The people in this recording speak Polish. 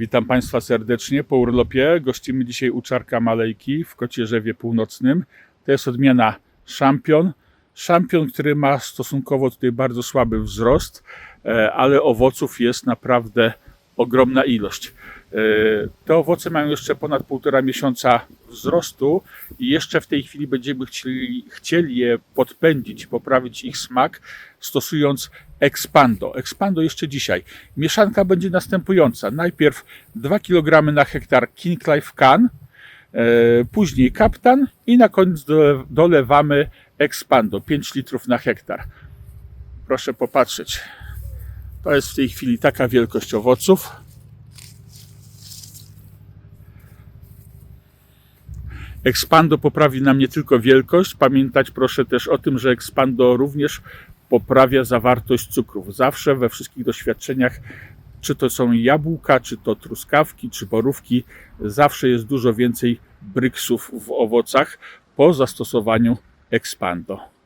Witam Państwa serdecznie po urlopie. Gościmy dzisiaj u Czarka Malejki w Kocierzewie Północnym. To jest odmiana Szampion. Szampion, który ma stosunkowo tutaj bardzo słaby wzrost, e, ale owoców jest naprawdę ogromna ilość. E, Te owoce mają jeszcze ponad półtora miesiąca wzrostu i jeszcze w tej chwili będziemy chcieli, chcieli je podpędzić, poprawić ich smak, stosując Expando. Expando jeszcze dzisiaj. Mieszanka będzie następująca. Najpierw 2 kg na hektar King Life Can, e, później Kaptan i na koniec dole- dolewamy Expando 5 litrów na hektar. Proszę popatrzeć. To jest w tej chwili taka wielkość owoców. Expando poprawi nam nie tylko wielkość, pamiętać proszę też o tym, że Expando również poprawia zawartość cukrów. Zawsze we wszystkich doświadczeniach, czy to są jabłka, czy to truskawki, czy borówki, zawsze jest dużo więcej bryksów w owocach po zastosowaniu Expando.